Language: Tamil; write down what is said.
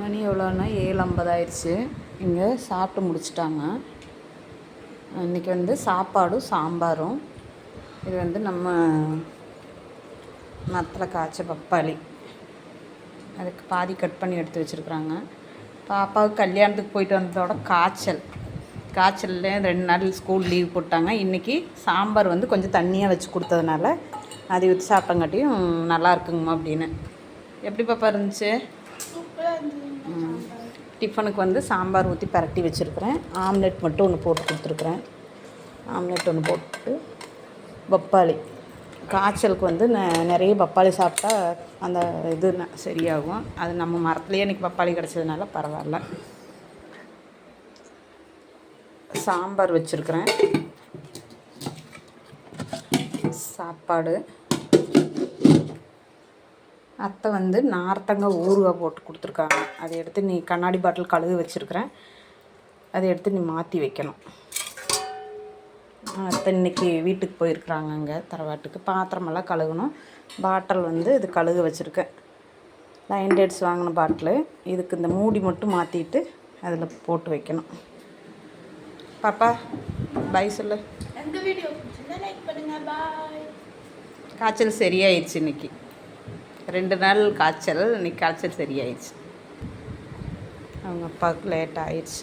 மணி எவ்வளோன்னா ஏழு ஐம்பதாயிடுச்சு. இங்கே சாப்பிட்டு முடிச்சிட்டாங்க. இன்றைக்கி வந்து சாப்பாடும் சாம்பாரும். இது வந்து நம்ம மத்தில் காய்ச்ச பப்பாளி. அதுக்கு பாதி கட் பண்ணி எடுத்து வச்சுருக்குறாங்க. பாப்பாவுக்கு கல்யாணத்துக்கு போயிட்டு வந்ததோட காய்ச்சல். காய்ச்சல்ல ரெண்டு நாள் ஸ்கூல் லீவ் போட்டாங்க. இன்றைக்கி சாம்பார் வந்து கொஞ்சம் தண்ணியாக வச்சு கொடுத்ததுனால அதை ஊற்றி சாப்பிட்டங்காட்டியும் நல்லா இருக்குங்கம்மா அப்படின்னு. எப்படி பாப்பா இருந்துச்சு? டிஃபனுக்கு வந்து சாம்பார் ஊற்றி பரட்டி வச்சுருக்குறேன். ஆம்லெட் மட்டும் ஒன்று போட்டு கொடுத்துருக்குறேன். ஆம்லெட் ஒன்று போட்டு பப்பாளி. காய்ச்சலுக்கு வந்து நெ- நிறைய பப்பாளி சாப்பிட்டா அந்த இது சரியாகும். அது நம்ம மரத்துலேயே இன்றைக்கி பப்பாளி கிடச்சதுனால பரவாயில்ல. சாம்பார் வச்சுருக்குறேன். சாப்பாடு. அத்தை வந்து நார்த்தங்காய் ஊறுகாய் போட்டு கொடுத்துருக்காங்க. அதை எடுத்து நீ கண்ணாடி பாட்டில் கழுவி வச்சுருக்கிறேன். அதை எடுத்து நீ மாற்றி வைக்கணும். அத்தை இன்னைக்கு வீட்டுக்கு போயிருக்கிறாங்க அங்கே தரவாட்டுக்கு. பாத்திரமெல்லாம் கழுகணும் பாட்டில் வந்து இது கழுக வச்சுருக்கேன். லைன் டேட்ஸ் வாங்கின பாட்டில். இதுக்கு இந்த மூடி மட்டும் மாற்றிட்டு அதில் போட்டு வைக்கணும். பாப்பா பை சொல்லு. பாய் காய்ச்சல் சரியாயிடுச்சு இன்னைக்கு. ரெண்டு நாள் காய்ச்சல் இன்னைக்கு காய்ச்சல் சரியாயிடுச்சு. அவங்க அப்பாவுக்கு லேட் ஆயிடுச்சு.